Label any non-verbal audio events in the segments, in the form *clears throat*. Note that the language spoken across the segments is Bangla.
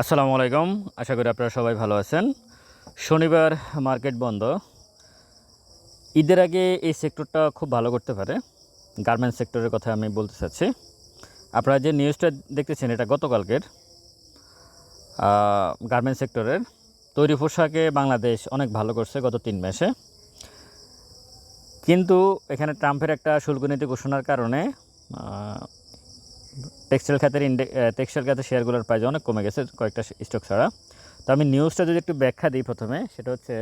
আসসালামু আলাইকুম। আশা করি আপনারা সবাই ভালো আছেন। শনিবার মার্কেট বন্ধ। ঈদের আগে এই সেক্টরটা খুব ভালো করতে পারে। গার্মেন্টস সেক্টরের কথা আমি বলতে চাচ্ছি। আপনারা যে নিউজটা দেখতেছেন, এটা গতকালকের গার্মেন্টস সেক্টরের। তৈরি পোশাকে বাংলাদেশ অনেক ভালো করছে গত তিন মাসে। কিন্তু এখানে ট্রাম্পের একটা শুল্ক নীতি ঘোষণার কারণে টেক্সটাইল খাতের ইন্ডে টেক্সটাইল খাতের শেয়ারগুলোর প্রাইস অনেক কমে গেছে কয়েকটা স্টক ছাড়া। তো আমি নিউজটা যদি একটু ব্যাখ্যা দিই প্রথমে, সেটা হচ্ছে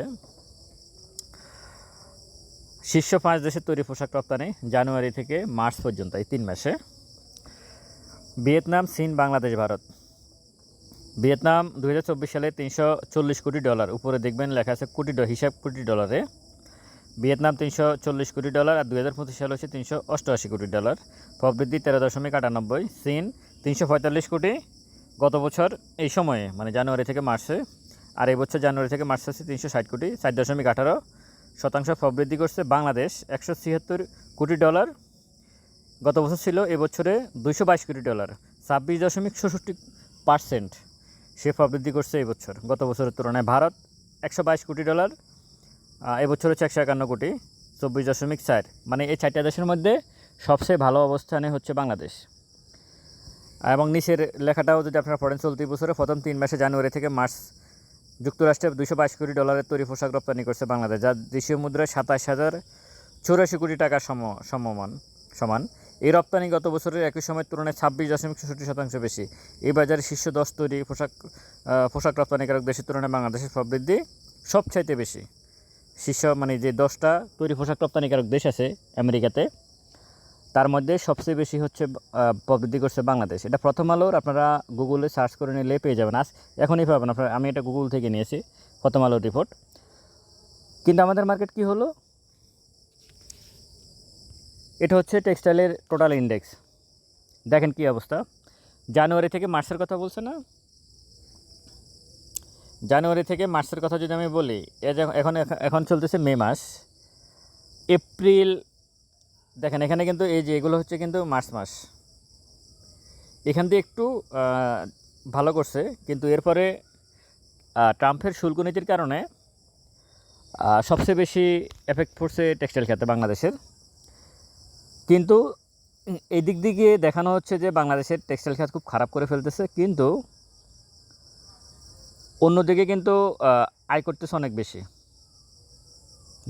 শীর্ষ পাঁচ দেশের তৈরি পোশাক রপ্তানি জানুয়ারি থেকে মার্চ পর্যন্ত, এই তিন মাসে। ভিয়েতনাম, চীন, বাংলাদেশ, ভারত। ভিয়েতনাম দু হাজার চব্বিশ সালে তিনশো চল্লিশ কোটি ডলার। উপরে দেখবেন লেখা আছে কোটি হিসাব কোটি ডলারে। ভিয়েতনাম তিনশো চল্লিশ কোটি ডলার আর দুই হাজার পঁচিশ সালে হচ্ছে তিনশো অষ্টআশি কোটি ডলার। প্রবৃদ্ধি তেরো দশমিক আটানব্বই, চীন তিনশো পঁয়তাল্লিশ কোটি। গত বছর এই সময়ে মানে জানুয়ারি থেকে মার্চে, আর এই বছর জানুয়ারি থেকে মার্চ হচ্ছে তিনশো ষাট কোটি, চার দশমিক আঠারো শতাংশ প্রবৃদ্ধি করছে বাংলাদেশ, একশো ছিয়াত্তর কোটি ডলার। গত বছর ছিল এবছরে দুইশো বাইশ কোটি ডলার, ছাব্বিশ দশমিক ষষট্টি পার্সেন্ট সে প্রবৃদ্ধি করছে এই বছর। গত বছরের তুলনায় ভারত একশো বাইশ কোটি ডলার এবছর হচ্ছে একশো একান্ন কোটি, চব্বিশ দশমিক চার। মানে এই চারটা দেশের মধ্যে সবচেয়ে ভালো অবস্থানে হচ্ছে বাংলাদেশ। এবং নিচের লেখাটাও যদি আপনারা পড়েন, চলতি বছরে প্রথম তিন মাসে জানুয়ারি থেকে মার্চ যুক্তরাষ্ট্রে দুশো বাইশ কোটি ডলারের তৈরি পোশাক রপ্তানি করছে বাংলাদেশ যা দেশীয় মুদ্রায় সাতাশ হাজার চৌরাশি কোটি টাকা সম, সমমান, সমান। এই রপ্তানি গত বছরের একই সময়ের তুলনায় ছাব্বিশ দশমিক ছেষট্টি শতাংশ বেশি। এই বাজারে শীর্ষ দশ তৈরি পোশাক পোশাক রপ্তানিকারক দেশের তুলনায় বাংলাদেশের প্রবৃদ্ধি সবচাইতে বেশি। শীর্ষ মানে যে দশটা তৈরি পোশাক রপ্তানিকারক দেশ আছে আমেরিকাতে, তার মধ্যে সবচেয়ে বেশি হচ্ছে প্রবৃদ্ধি করছে বাংলাদেশ। এটা প্রথম আলোর, আপনারা গুগলে সার্চ করে নিলে পেয়ে যাবেন। আজ এখনই পাবেন, আপনারা, আমি এটা গুগল থেকে নিয়েছি, প্রথম আলোর রিপোর্ট কিন্তু আমাদের মার্কেট কি হলো? এটা হচ্ছে টেক্সটাইলের টোটাল ইন্ডেক্স দেখেন কি অবস্থা। জানুয়ারি থেকে মার্চের কথা বলছে না? জানুয়ারি থেকে মার্চের কথা যদি আমি বলি এখন এখন চলতেছে মে মাস। এপ্রিল, দেখেন এখানে কিন্তু এই যে এগুলো হচ্ছে কিন্তু মার্চ মাস। এখান দিয়ে একটু ভালো করছে, কিন্তু এরপরে ট্রাম্পের শুল্ক নীতির কারণে সবচেয়ে বেশি এফেক্ট পড়ছে টেক্সটাইল খাতে বাংলাদেশের। কিন্তু এই দিক দিকে দেখানো হচ্ছে যে বাংলাদেশের টেক্সটাইল খাত খুব খারাপ করে ফেলতেছে, কিন্তু অন্যদিকে কিন্তু আয় করতেছে অনেক বেশি।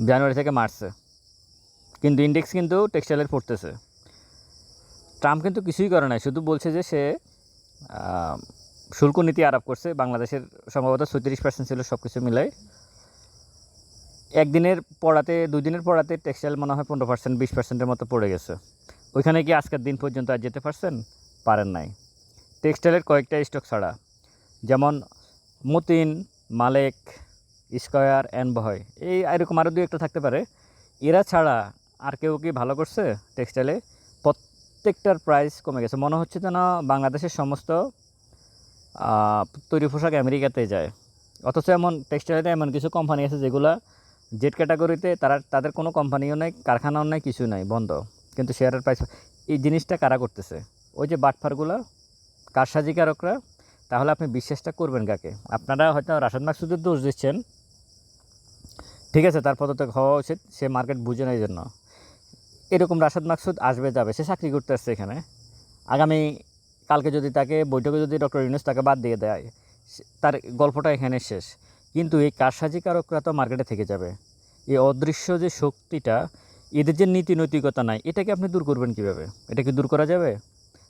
জানুয়ারি থেকে মার্চে। কিন্তু ইন্ডেক্স কিন্তু টেক্সটাইলের পড়তেছে। ট্রাম্প কিন্তু কিছুই করে নাই, শুধু বলছে যে সে শুল্ক নীতি আরোপ করছে, বাংলাদেশের সম্ভবত ছত্রিশ পার্সেন্ট ছিল সব কিছু মিলাই। একদিনের পড়াতে দুই দিনের পড়াতে টেক্সটাইল মনে হয় পনেরো পার্সেন্ট বিশ পার্সেন্টের মতো পড়ে গেছে। ওইখানে কি আজকের দিন পর্যন্ত আর যেতে পারছেন? পারেন নাই। টেক্সটাইলের কয়েকটা স্টক ছাড়া। যেমন Matin, Malek, Square and boy এই এরকম আরও দু একটা থাকতে পারে। এরা ছাড়া আর কেউ কি ভালো করছে টেক্সটাইলে? প্রত্যেকটার প্রাইস কমে গেছে। মনে হচ্ছে যেন বাংলাদেশের সমস্ত তৈরি পোশাক আমেরিকাতে যায়। অথচ এমন টেক্সটাইলে এমন কিছু কোম্পানি আছে যেগুলো জেড ক্যাটাগরিতে তারা, তাদের কোনো কোম্পানিও নেই, কারখানাও নেই কিছু নাই, বন্ধ। কিন্তু শেয়ারের প্রাইস এই জিনিসটা কারা করতেছে? ওই যে বাটফারগুলো, কারসাজিকারকরা তাহলে আপনি বিশ্বাসটা করবেন কাকে? আপনারা হয়তো রাশাদ মাকসুদের দোষ দিচ্ছেন। ঠিক আছে, তার পদত্যাগ হওয়া উচিত, সে মার্কেট বুঝে নেই জন্য। এরকম রাশাদ মাকসুদ আসবে, যাবে, সে চাকরি করতে আসছে এখানে। আগামী কালকে যদি তাকে, বৈঠকে যদি ডক্টর ইউনুস তাকে বাদ দিয়ে দেয় তার গল্পটা এখানে শেষ। কিন্তু এই কারসাজিকারকরা তো মার্কেটে থেকে যাবে। এই অদৃশ্য যে শক্তিটা, এদের যে নীতি নৈতিকতা নাই, এটাকে আপনি দূর করবেন কীভাবে? এটা কি দূর করা যাবে?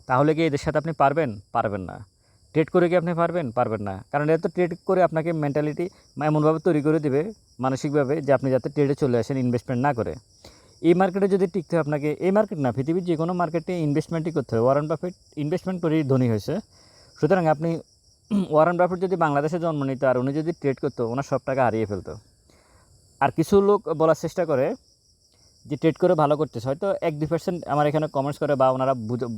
তাহলে কি এদের সাথে আপনি পারবেন? পারবেন না। ট্রেড করে কি আপনি পারবেন? পারবেন না। কারণ এটা তো ট্রেড করে আপনাকে মেন্টালিটি এমনভাবে তৈরি করে দেবে, মানসিকভাবে, যে আপনি যাতে ট্রেডে চলে আসেন ইনভেস্টমেন্ট না করে। এই মার্কেটে যদি টিকতে হয় আপনাকে, এই মার্কেট না, পৃথিবীর যে কোনো মার্কেটে ইনভেস্টমেন্টই করতে হবে। ওয়ারেন বাফেট ইনভেস্টমেন্ট করেই ধনী হয়েছে। সুতরাং আপনি *clears throat* ওয়ারেন বাফেট যদি বাংলাদেশে জন্ম নিত আর উনি যদি ট্রেড করতো, ওনার সব টাকা হারিয়ে ফেলতো। আর কিছু লোক বলার চেষ্টা করে যে ট্রেড করে ভালো করতেছে, হয়তো এক দুই পার্সেন্ট আমার এখানে কমেন্টস করে বা ওনারা বুঝ-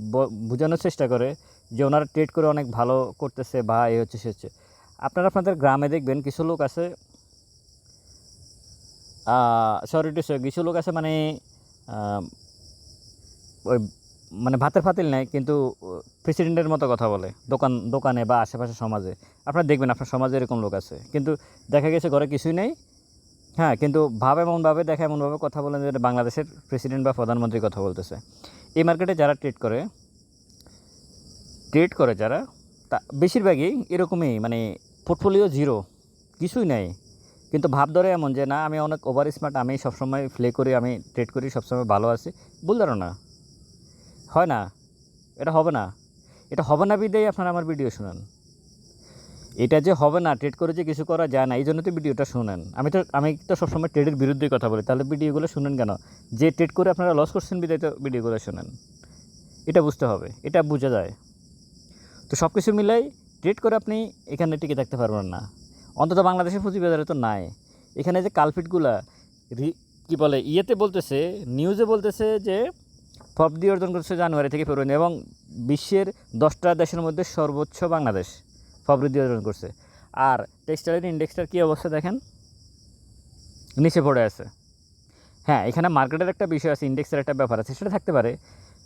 বোঝানোর চেষ্টা করে যে ওনারা ট্রেড করে অনেক ভালো করতেছে বা এ হচ্ছে সে হচ্ছে। আপনারা আপনাদের গ্রামে দেখবেন কিছু লোক আছে সরি টু কিছু লোক আছে মানে ওই মানে ভাতের ফাতিল নেয় কিন্তু প্রেসিডেন্টের মতো কথা বলে, দোকান, দোকানে বা আশেপাশে সমাজে। আপনারা দেখবেন আপনার সমাজে এরকম লোক আছে। কিন্তু দেখা গেছে ঘরে কিছুই নেই হ্যাঁ কিন্তু ভাব এমনভাবে দেখা এমনভাবে কথা বলেন যেটা বাংলাদেশের প্রেসিডেন্ট বা প্রধানমন্ত্রী কথা বলতেছে। এই মার্কেটে যারা ট্রেড করে ট্রেড করে যারা, তা বেশিরভাগই এরকমই মানে পোর্টফোলিও জিরো কিছুই নেই। কিন্তু ভাব ধরে এমন যে, না, আমি অনেক ওভার স্মার্ট আমি সবসময় প্লে করি, আমি ট্রেড করি, সবসময় ভালো আছি। ভুল না হয় না। এটা হবে না। এটা হবে না বিদেই আপনারা আমার ভিডিও শুনেন। এটা যে হবে না ট্রেড করে যে কিছু করা যায় না, এই জন্য তো ভিডিওটা শুনেন। আমি তো আমি তো সবসময় ট্রেডের বিরুদ্ধেই কথা বলি, তাহলে ভিডিওগুলো শুনেন কেন? যে ট্রেড করে আপনারা লস করছেন বিদায় তো ভিডিওগুলো শুনেন। এটা বুঝতে হবে, এটা বোঝা যায়। তো সব কিছু মিলাই ট্রেড করে আপনি এখানে টিকে থাকতে পারবেন না। অন্তত বাংলাদেশের পুঁজিবাজারে তো নাই। এখানে যে কালপিটগুলা রি- কি বলে, ইয়েতে বলতেছে নিউজে বলতেছে যে ফবদি অর্জন করছে জানুয়ারি থেকে ফেব্রুয়ারি, এবং বিশ্বের দশটা দেশের মধ্যে সর্বোচ্চ বাংলাদেশ। ফবৃদ্ধি অর্জন করছে। আর টেক্সটাইলের ইন্ডেক্সটার কী অবস্থা দেখেন? নিচে পড়ে আছে। হ্যাঁ এখানে মার্কেটের একটা বিষয় আছে ইন্ডেক্সের একটা ব্যাপার আছে, সেটা থাকতে পারে।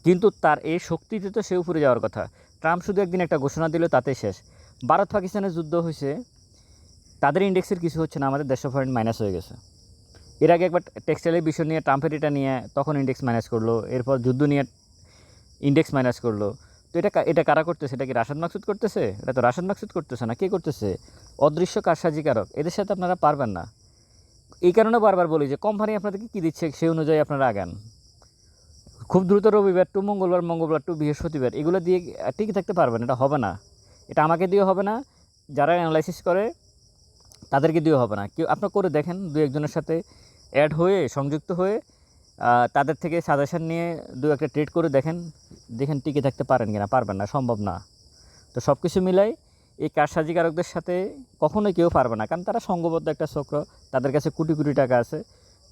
কিন্তু তার এই শক্তিতে তো সে উপরে যাওয়ার কথা। ট্রাম্প শুধু একদিন একটা ঘোষণা দিল, তাতে শেষ। ভারত পাকিস্তানের যুদ্ধ হয়েছে, তাদের ইন্ডেক্সের কিছু হচ্ছে না, আমাদের দেড়শো পয়েন্ট মাইনাস হয়ে গেছে। এর আগে একবার টেক্সটাইলের বিষয় নিয়ে ট্রাম্পের এটা নিয়ে তখন ইন্ডেক্স মাইনাস করল, এরপর যুদ্ধ নিয়ে ইন্ডেক্স মাইনাস করল। তো এটা এটা কারা করতেছে? এটা কি রাশাদ মাকসুদ করতেছে? এটা তো রাশাদ মাকসুদ করতেছে না, কে করতেছে? অদৃশ্য কারসাজিকারক, এদের সাথে আপনারা পারবেন না। এই কারণে বারবার বলি যে কোম্পানি আপনাদেরকে কী দিচ্ছে সেই অনুযায়ী আপনারা আগান। খুব দ্রুত রবিবার টু মঙ্গলবার মঙ্গলবার টু বৃহস্পতিবার, এগুলো দিয়ে টিকে থাকতে পারবেন, এটা হবে না। এটা আমাকে দিয়ে হবে না, যারা অ্যানালাইসিস করে, তাদেরকে দিয়ে হবে না। কেউ, আপনার করে দেখেন দু একজনের সাথে অ্যাড হয়ে, সংযুক্ত হয়ে তাদের থেকে সাজেশন নিয়ে দু একটা ট্রেড করে দেখেন দেখেন টিকে থাকতে পারেন কিনা, পারবেন না, সম্ভব না। তো সব কিছু মিলাই এই কারসাজিকারকদের সাথে কখনোই কেউ পারবে না, কারণ তারা সঙ্গবদ্ধ একটা চক্র, তাদের কাছে কোটি কোটি টাকা আছে,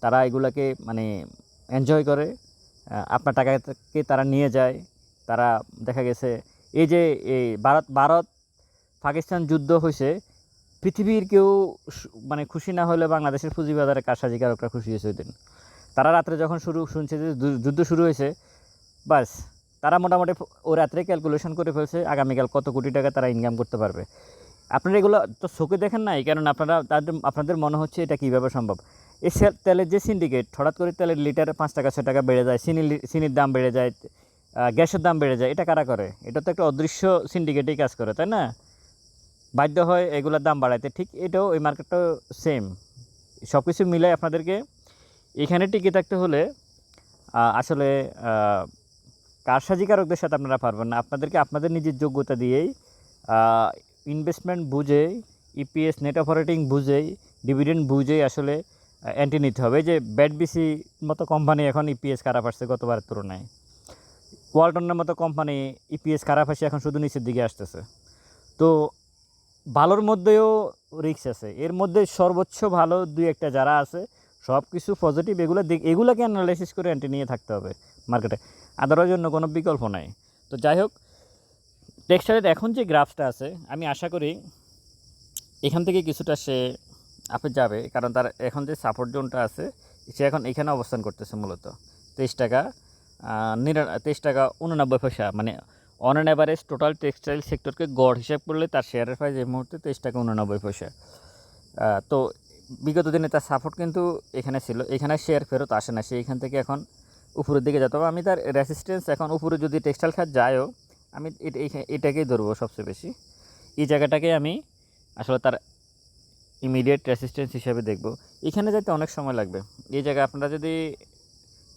তারা এগুলাকে মানে এনজয় করে আপনার টাকাকে তারা নিয়ে যায়, তারা দেখা গেছে এই যে এই ভারত ভারত পাকিস্তান যুদ্ধ হয়েছে পৃথিবীর কেউ মানে খুশি না হলে বাংলাদেশের পুঁজিবাজারে কারসাজিকারকরা খুশি হয়েছে ওই দিন। তারা রাত্রে যখন শুরু শুনছে যে যুদ্ধ শুরু হয়েছে, বাস, তারা মোটামুটি ও রাত্রে ক্যালকুলেশন করে ফেলছে আগামীকাল কত কোটি টাকা তারা ইনকাম করতে পারবে। আপনারা এগুলো তো চোখে দেখেন নাই কারণ আপনারা তাদের, আপনাদের মনে হচ্ছে এটা কীভাবে সম্ভব? এই তেলের যে সিন্ডিকেট হঠাৎ করে তেলের লিটার পাঁচ টাকা, ছয় টাকা বেড়ে যায় চিনি চিনির দাম বেড়ে যায় গ্যাসের দাম বেড়ে যায়, এটা কারা করে? এটা তো একটা অদৃশ্য সিন্ডিকেটেই কাজ করে, তাই না? বাধ্য হয় এগুলোর দাম বাড়াইতে, ঠিক এটাও ওই মার্কেটটাও সেম সব কিছু মিলাই আপনাদেরকে এখানে টিকে থাকতে হলে আসলে কারসাজিকারকদের সাথে আপনারা পারবেন না। আপনাদেরকে আপনাদের নিজের যোগ্যতা দিয়েই ইনভেস্টমেন্ট বুঝেই ইপিএস নেট অপারেটিং বুঝেই ডিভিডেন্ড বুঝেই আসলে অ্যান্টি নিতে হবে। যে ব্যাট বিসি মতো কোম্পানি এখন ইপিএস খারাপ আসছে গতবারের তুলনায়। ওয়ালটনের মতো কোম্পানি ইপিএস খারাপ আসে এখন শুধু নিচের দিকে আসতেছে। তো ভালোর মধ্যেও রিস্ক আছে। এর মধ্যে সর্বোচ্চ ভালো দুই একটা যারা আছে সব কিছু পজিটিভ এগুলো দিক এগুলোকে অ্যানালাইসিস করে অ্যান্টি নিয়ে থাকতে হবে মার্কেটে আদারওয়াইজ অন্য কোনো বিকল্প নাই। তো যাই হোক টেক্সটাইলের এখন যে গ্রাফসটা আছে আমি আশা করি এখান থেকে কিছুটা সে আপে যাবে কারণ তার এখন যে সাপোর্ট জোনটা আছে সে এখন এখানে অবস্থান করতেছে মূলত। তেইশ টাকা আহ, নিরা তেইশ টাকা উননব্বই পয়সা মানে on an average total textile সেক্টরকে গড় হিসাব করলে তার শেয়ারের প্রাইস এই মুহূর্তে তেইশ টাকা উননব্বই পয়সা। তো বিগত দিনে তার সাপোর্ট কিন্তু এখানে ছিল। এখানে শেয়ার ফেরত আসে না। সে এখান থেকে এখন উপরের দিকে যেতে আমি তার রেসিস্টেন্স এখন উপরে যদি টেক্সটাইল খাত যায়ও, আমি এটাকেই ধরবো সবচেয়ে বেশি। এই জায়গাটাকে আমি আসলে তার ইমিডিয়েট রেসিস্টেন্স হিসাবে দেখব। এখানে যাইতে অনেক সময় লাগবে। এই জায়গায় আপনারা যদি,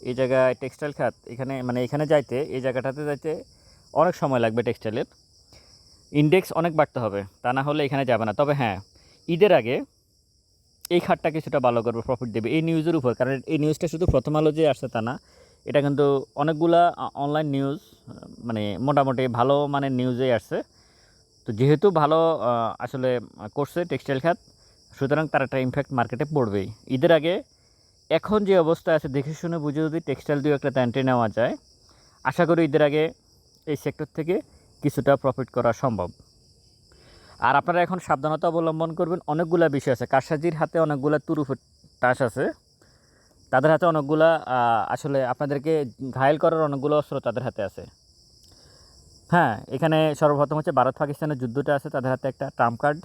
এই জায়গায় টেক্সটাইল খাত, এখানে মানে এখানে যাইতে, এই জায়গাটাতে যাইতে অনেক সময় লাগবে টেক্সটাইলের ইন্ডেক্স অনেক বাড়তে হবে। তা না হলে এখানে যাবে না। তবে হ্যাঁ ঈদের আগে এই খাতটা কিছুটা ভালো করবে প্রফিট দেবে। এই নিউজের উপর, কারণ এই নিউজটা শুধু প্রথম আলো যে আসছে তা না, এটা কিন্তু অনেকগুলা অনলাইন নিউজ মানে মোটামুটি ভালো মানে নিউজেই আসছে। তো যেহেতু ভালো আসলে করছে টেক্সটাইল খাত, সুতরাং তার একটা ইমফ্যাক্ট মার্কেটে পড়বেই। ঈদের আগে এখন যে অবস্থা আছে, দেখে শুনে বুঝে যদি টেক্সটাইল দিয়ে একটা ট্যান্টে নেওয়া যায়, আশা করি ঈদের আগে এই সেক্টর থেকে কিছুটা প্রফিট করা সম্ভব। আর আপনারা এখন সাবধানতা অবলম্বন করবেন, অনেকগুলা বিষয় আছে। কারসাজির হাতে অনেকগুলা তুরুফ টাস আছে। তাদের হাতে অনেকগুলা আসলে আপনাদেরকে ঘায়েল করার অনেকগুলো অস্ত্র তাদের হাতে আছে। হ্যাঁ এখানে সর্বপ্রথম হচ্ছে ভারত পাকিস্তানের যুদ্ধটা আছে, তাদের হাতে একটা ট্রাম্প কার্ড।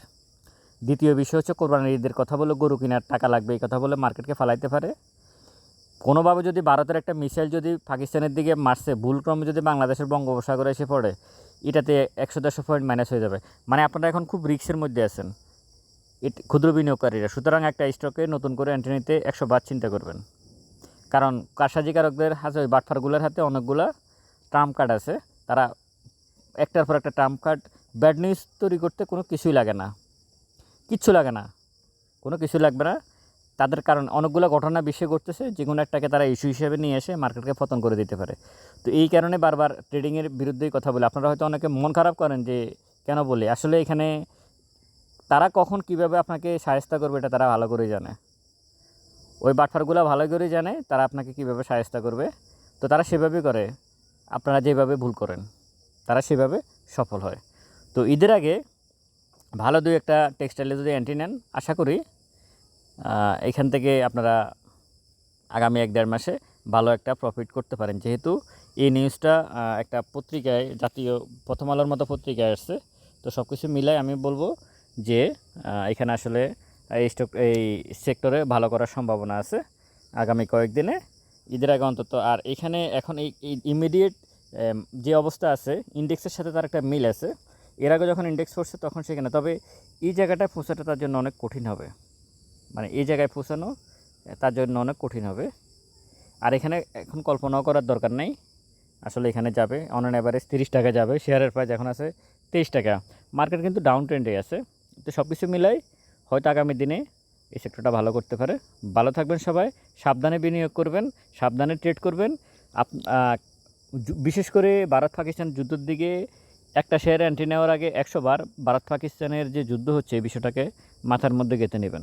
দ্বিতীয় বিষয় হচ্ছে কোরবানির ঈদের কথা বলে গরু কেনার টাকা লাগবে, এই কথা বলে মার্কেটকে ফালাইতে পারে। কোনোভাবে যদি ভারতের একটা মিসাইল যদি পাকিস্তানের দিকে মারছে ভুলক্রমে যদি বাংলাদেশের বঙ্গোপসাগরে এসে পড়ে, এটাতে একশো দেড়শো পয়েন্ট মাইনাস হয়ে যাবে। মানে আপনারা এখন খুব রিক্সের মধ্যে আছেন। ক্ষুদ্র বিনিয়োগকারীরা। সুতরাং একটা স্টকে নতুন করে এন্ট্রি নিতে একশো বার চিন্তা করবেন। কারণ কারসাজিকারকদের হাতে, ওই বাটফারগুলোর হাতে অনেকগুলা ট্রাম্প কার্ড আছে। তারা একটার পর একটা ট্রাম্প কার্ড ব্যাড নিউজ তৈরি করতে কোনো কিছুই লাগে না। কিচ্ছু লাগে না। কোনো কিছু লাগবে না। তাদের কারণ অনেকগুলো ঘটনা বিশ্বে ঘটতেছে, যে কোনো একটাকে তারা ইস্যু হিসেবে নিয়ে এসে মার্কেটকে পতন করে দিতে পারে। তো এই কারণে বারবার ট্রেডিংয়ের বিরুদ্ধেই কথা বলে। আপনারা হয়তো অনেকে মন খারাপ করেন যে, কেন বলে? আসলে এখানে তারা কখন কীভাবে আপনাকে সাহায্য করবে এটা তারা ভালো করেই জানে। ওই বাটফারগুলো ভালো করেই জানে, তারা আপনাকে কীভাবে সাহায্য করবে। তো তারা সেভাবেই করে। আপনারা যেভাবে ভুল করেন, তারা সেভাবে সফল হয়। তো ঈদের আগে ভালো দুই একটা টেক্সটাইলে যদি অ্যান্টি নেন, আশা করি এখান থেকে আপনারা আগামী এক দেড় মাসে ভালো একটা প্রফিট করতে পারেন। যেহেতু এই নিউজটা একটা পত্রিকায়, জাতীয় প্রথম আলোর মতো পত্রিকায় আসছে। তো সব কিছু মিলাই আমি বলব যে এখানে আসলে এই স্টক এই সেক্টরে ভালো করার সম্ভাবনা আছে আগামী কয়েকদিনে। ঈদের আগে অন্তত। আর এখানে এখন এই ইমিডিয়েট যে অবস্থা আছে ইন্ডেক্সের সাথে তার একটা মিল আছে। এর আগে যখন ইন্ডেক্স পড়ছে তখন সেখানে। তবে এই জায়গাটায় পৌঁছাটা তার জন্য অনেক কঠিন হবে। মানে এই জায়গায় পৌঁছানো, তার জন্য অনেক কঠিন হবে। আর এখানে এখন কল্পনাও করার দরকার নেই। আসলে এখানে যাবে অন অ্যান অ্যাভারেজ তিরিশ টাকা যাবে শেয়ারের প্রাইস এখন আছে তেইশ টাকা। মার্কেট কিন্তু ডাউন ট্রেন্ডে আছে। তো সব কিছু মিলাই হয়তো আগামী দিনে এই সেক্টরটা ভালো করতে পারে। ভালো থাকবেন সবাই, সাবধানে বিনিয়োগ করবেন, সাবধানে ট্রেড করবেন। আপ বিশেষ করে ভারত পাকিস্তান যুদ্ধের দিকে একটা শেয়ার এন্ট্রি নেওয়ার আগে একশো বার ভারত পাকিস্তানের যে যুদ্ধ হচ্ছে এই বিষয়টাকে মাথার মধ্যে গেঁথে নেবেন।